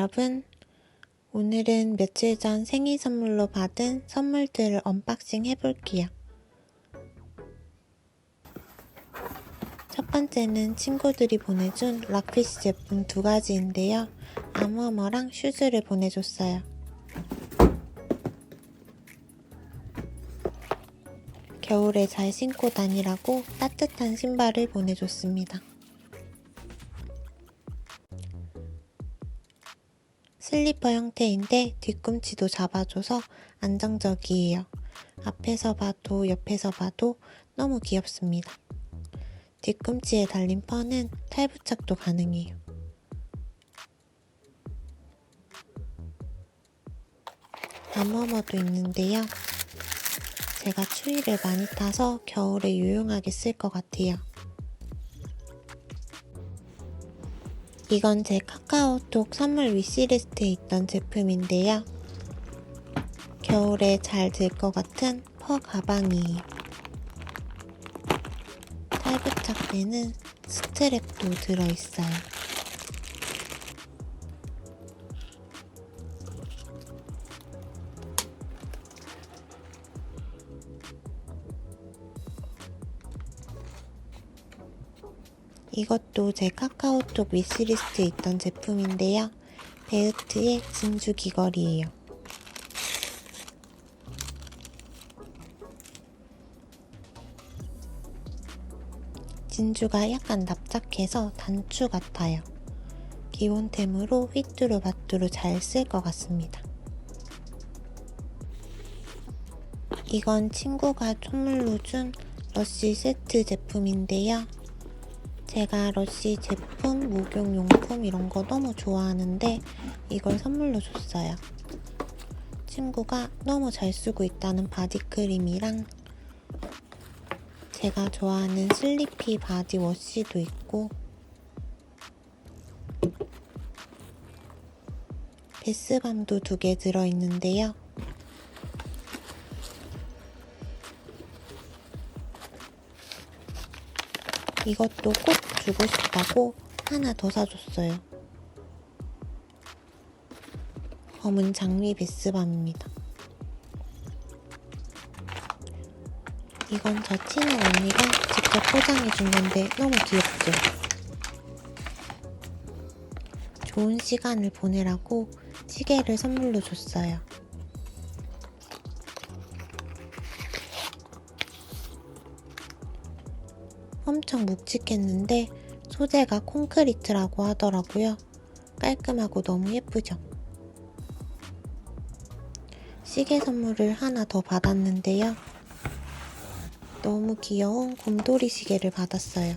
여러분, 오늘은 며칠 전 생일 선물로 받은 선물들을 언박싱 해볼게요. 첫 번째는 친구들이 보내준 락피쉬 제품 두 가지인데요. 아머머랑 슈즈를 보내줬어요. 겨울에 잘 신고 다니라고 따뜻한 신발을 보내줬습니다. 슬리퍼 형태인데 뒤꿈치도 잡아줘서 안정적이에요. 앞에서 봐도 옆에서 봐도 너무 귀엽습니다. 뒤꿈치에 달린 ፐ는 탈부착도 가능해요. 암머머도 있는데요. 제가 추위를 많이 타서 겨울에 유용하게 쓸 것 같아요. 이건 제 카카오톡 선물 위시리스트에 있던 제품인데요. 겨울에 잘 들 것 같은 퍼 가방이에요. 탈부착되는 스트랩도 들어있어요. 이것도 제 카카오톡 위시리스트에 있던 제품인데요. 베우트의 진주 귀걸이에요. 진주가 약간 납작해서 단추 같아요. 기본템으로 휘뚜루마뚜루 잘 쓸 것 같습니다. 이건 친구가 선물로 준 러쉬 세트 제품인데요. 제가 러쉬 제품, 목욕용품 이런 거 너무 좋아하는데 이걸 선물로 줬어요. 친구가 너무 잘 쓰고 있다는 바디크림이랑 제가 좋아하는 슬리피 바디워시도 있고 베스밤도 두 개 들어있는데요. 이것도 꼭 주고 싶다고 하나 더 사줬어요. 검은 장미 베스밤입니다. 이건 저 친한 언니가 직접 포장해준 건데 너무 귀엽죠? 좋은 시간을 보내라고 시계를 선물로 줬어요. 엄청 묵직했는데 소재가 콘크리트라고 하더라고요. 깔끔하고 너무 예쁘죠? 시계 선물을 하나 더 받았는데요. 너무 귀여운 곰돌이 시계를 받았어요.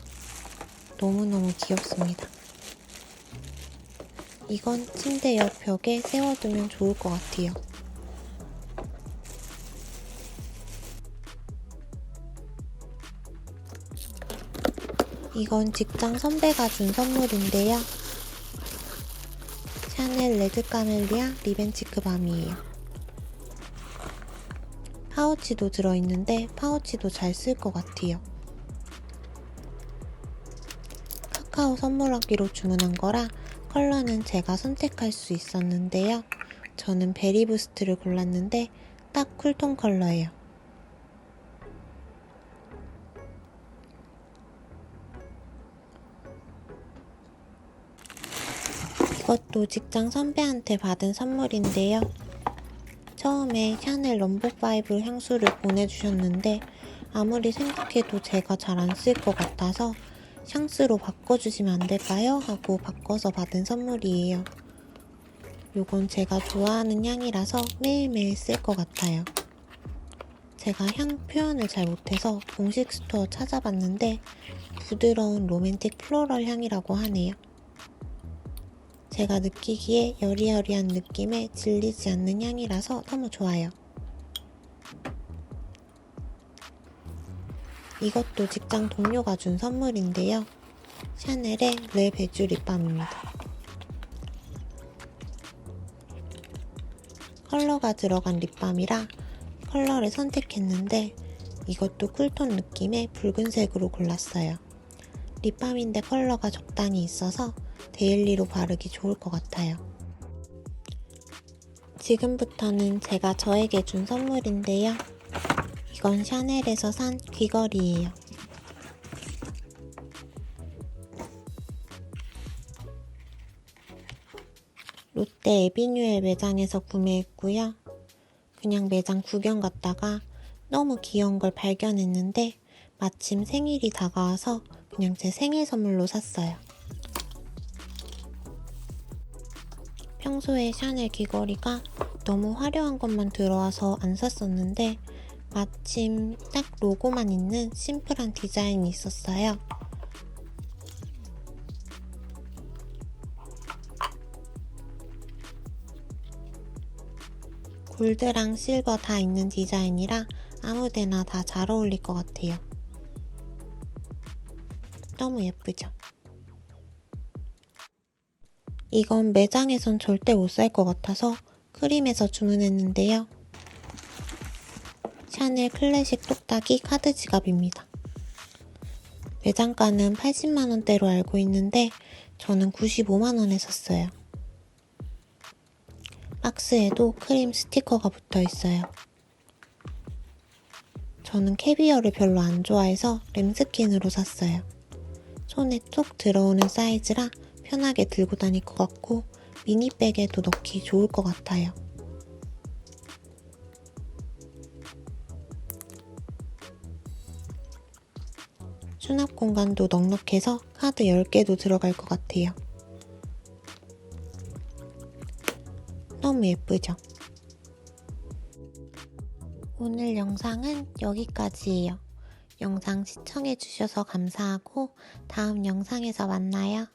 너무너무 귀엽습니다. 이건 침대 옆 벽에 세워두면 좋을 것 같아요. 이건 직장 선배가 준 선물인데요. 샤넬 레드 카멜리아 리벤치크 밤이에요. 파우치도 들어있는데 파우치도 잘 쓸 것 같아요. 카카오 선물하기로 주문한 거라 컬러는 제가 선택할 수 있었는데요. 저는 베리 부스트를 골랐는데 딱 쿨톤 컬러예요. 이것도 직장 선배한테 받은 선물인데요. 처음에 샤넬 넘버5 향수를 보내주셨는데 아무리 생각해도 제가 잘 안 쓸 것 같아서 샹스로 바꿔주시면 안 될까요? 하고 바꿔서 받은 선물이에요. 요건 제가 좋아하는 향이라서 매일매일 쓸 것 같아요. 제가 향 표현을 잘 못해서 공식 스토어 찾아봤는데 부드러운 로맨틱 플로럴 향이라고 하네요. 제가 느끼기에 여리여리한 느낌에 질리지 않는 향이라서 너무 좋아요. 이것도 직장 동료가 준 선물인데요. 샤넬의 레 베주 립밤입니다. 컬러가 들어간 립밤이라 컬러를 선택했는데 이것도 쿨톤 느낌의 붉은색으로 골랐어요. 립밤인데 컬러가 적당히 있어서 데일리로 바르기 좋을 것 같아요. 지금부터는 제가 저에게 준 선물인데요. 이건 샤넬에서 산 귀걸이에요. 롯데 에비뉴엘 매장에서 구매했고요. 그냥 매장 구경 갔다가 너무 귀여운 걸 발견했는데 마침 생일이 다가와서 그냥 제 생일 선물로 샀어요. 평소에 샤넬 귀걸이가 너무 화려한 것만 들어와서 안 샀었는데 마침 딱 로고만 있는 심플한 디자인이 있었어요. 골드랑 실버 다 있는 디자인이라 아무데나 다 잘 어울릴 것 같아요. 너무 예쁘죠? 이건 매장에선 절대 못 살 것 같아서 크림에서 주문했는데요. 샤넬 클래식 똑딱이 카드 지갑입니다. 매장가는 80만원대로 알고 있는데 저는 95만원에 샀어요. 박스에도 크림 스티커가 붙어 있어요. 저는 캐비어를 별로 안 좋아해서 램스킨으로 샀어요. 손에 톡 들어오는 사이즈라 편하게 들고 다닐 것 같고 미니백에도 넣기 좋을 것 같아요. 수납 공간도 넉넉해서 카드 10개도 들어갈 것 같아요. 너무 예쁘죠? 오늘 영상은 여기까지예요. 영상 시청해주셔서 감사하고 다음 영상에서 만나요.